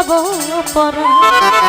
জুড়াবো পরা